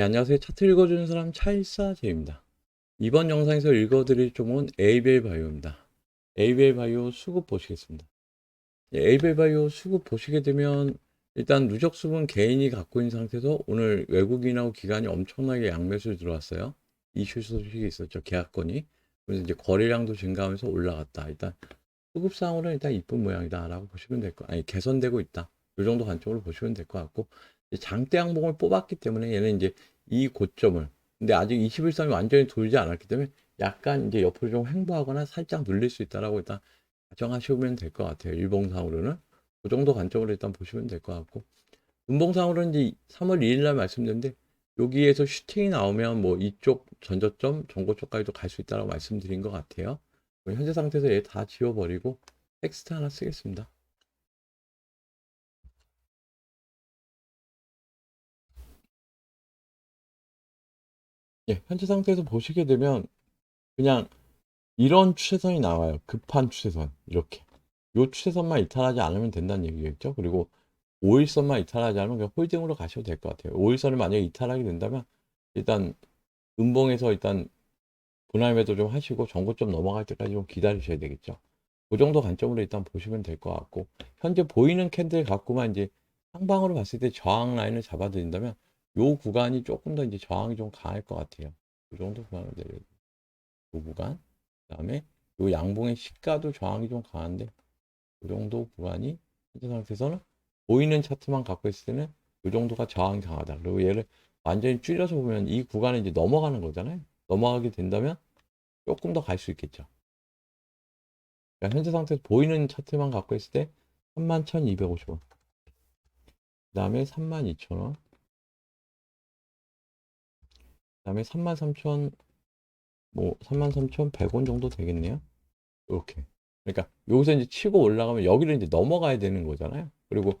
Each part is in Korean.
네, 안녕하세요. 차트 읽어주는 사람 차일사제입니다. 이번 영상에서 읽어드릴 종목은 에이벨 바이오입니다. 에이벨 바이오 수급 보시겠습니다. 예, 에이벨 바이오 수급 보시게 되면 일단 누적 수분 개인이 갖고 있는 상태에서 오늘 외국인하고 기관이 엄청나게 양매수 들어왔어요. 이슈 소식이 있었죠. 계약건이. 그래서 이제 거래량도 증가하면서 올라갔다. 일단 수급상으로는 일단 이쁜 모양이다라고 보시면 될 거. 아니 개선되고 있다. 이 정도 관점으로 보시면 될 것 같고 장대 항봉을 뽑았기 때문에 얘는 이제 이 고점을 근데 아직 21선이 완전히 돌지 않았기 때문에 약간 이제 옆으로 좀 횡보하거나 살짝 눌릴 수 있다라고 일단 가정하시면 될 것 같아요. 일봉상으로는 그 정도 관점으로 일단 보시면 될 것 같고 음봉상으로는 이제 3월 2일 날 말씀드렸는데 여기에서 슈팅이 나오면 뭐 이쪽 전저점 전고 쪽까지도 갈 수 있다라고 말씀드린 것 같아요. 현재 상태에서 얘 다 지워버리고 텍스트 하나 쓰겠습니다. 예, 현재 상태에서 보시게 되면 그냥 이런 추세선이 나와요. 급한 추세선 이렇게. 요 추세선만 이탈하지 않으면 된다는 얘기겠죠. 그리고 5일선만 이탈하지 않으면 그냥 홀딩으로 가셔도 될 것 같아요. 5일선을 만약에 이탈하게 된다면 일단 음봉에서 일단 분할 매도 좀 하시고 전고점 넘어갈 때까지 좀 기다리셔야 되겠죠. 그 정도 관점으로 일단 보시면 될 것 같고 현재 보이는 캔들 갖고만 이제 상방으로 봤을 때 저항 라인을 잡아드린다면 요 구간이 조금 더 이제 저항이 좀 강할 것 같아요. 그 정도 구간을 내려요. 요 구간. 그 다음에 요 양봉의 시가도 저항이 좀 강한데 그 정도 구간이 현재 상태에서는 보이는 차트만 갖고 있을 때는 요 정도가 저항이 강하다. 그리고 얘를 완전히 줄여서 보면 이 구간을 이제 넘어가는 거잖아요. 넘어가게 된다면 조금 더 갈 수 있겠죠. 그러니까 현재 상태에서 보이는 차트만 갖고 있을 때 31,250원. 그 다음에 32,000원. 그다음에 33,000 뭐 33,100원 정도 되겠네요. 이렇게. 그러니까 여기서 이제 치고 올라가면 여기를 이제 넘어가야 되는 거잖아요. 그리고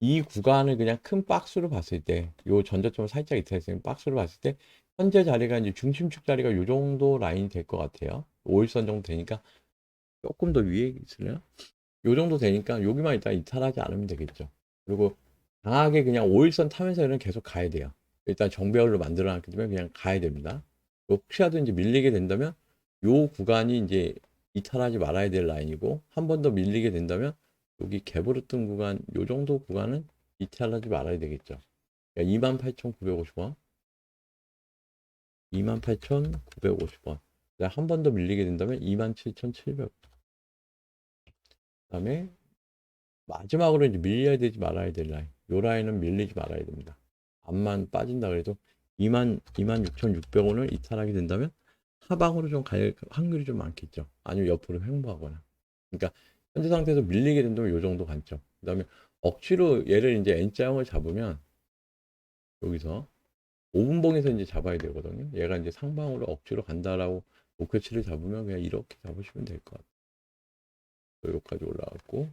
이 구간을 그냥 큰 박스로 봤을 때, 요 전저점을 살짝 이탈했으면 박스로 봤을 때, 현재 자리가 이제 중심축 자리가 요 정도 라인이 될 것 같아요. 5일선 정도 되니까 조금 더 위에 있으려요? 요 정도 되니까 여기만 일단 이탈하지 않으면 되겠죠. 그리고 강하게 그냥 5일선 타면서 얘는 계속 가야 돼요. 일단 정배열로 만들어 놨기 때문에 그냥 가야 됩니다. 혹시라도 이제 밀리게 된다면 요 구간이 이제 이탈하지 말아야 될 라인이고 한 번 더 밀리게 된다면 여기 개버릇던 구간 요 정도 구간은 이탈하지 말아야 되겠죠. 그러니까 28,950원 28,950원 한 번 더 밀리게 된다면 27,700원 그 다음에 마지막으로 이제 밀려야 되지 말아야 될 라인 요 라인은 밀리지 말아야 됩니다. 암만 빠진다 그래도 2만 26,600원을 이탈하게 된다면 하방으로 좀 갈 확률이 좀 많겠죠. 아니면 옆으로 횡보하거나. 그러니까 현재 상태에서 밀리게 된다면 요 정도 관점. 그다음에 억지로 얘를 이제 N자형을 잡으면 여기서 5분봉에서 이제 잡아야 되거든요. 얘가 이제 상방으로 억지로 간다라고 목표치를 잡으면 그냥 이렇게 잡으시면 될 것 같아요. 여기까지 올라갔고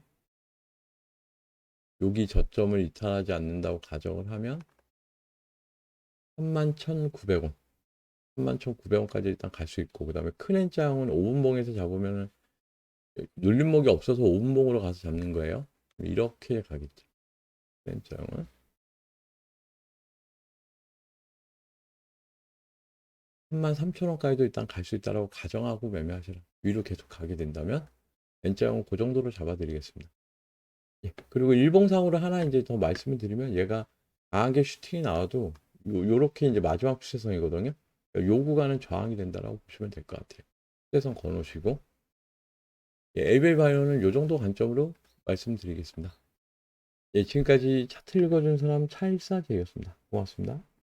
여기 저점을 이탈하지 않는다고 가정을 하면 31,900원. 31,900원까지 일단 갈 수 있고, 그 다음에 큰 N자형은 5분봉에서 잡으면은 눌림목이 없어서 5분봉으로 가서 잡는 거예요. 이렇게 가겠죠. 큰 N자형은. 33,000원까지도 일단 갈 수 있다라고 가정하고 매매하시라. 위로 계속 가게 된다면 N자형은 그 정도로 잡아드리겠습니다. 예. 그리고 일봉상으로 하나 이제 더 말씀을 드리면 얘가 강하게 슈팅이 나와도 요, 요렇게 이제 마지막 추세선이거든요. 요 구간은 저항이 된다라고 보시면 될 것 같아요. 추세선 거놓으시고 예, 에이벨 바이오는 요 정도 관점으로 말씀드리겠습니다. 예, 지금까지 차트 읽어준 사람 차일사제였습니다. 고맙습니다.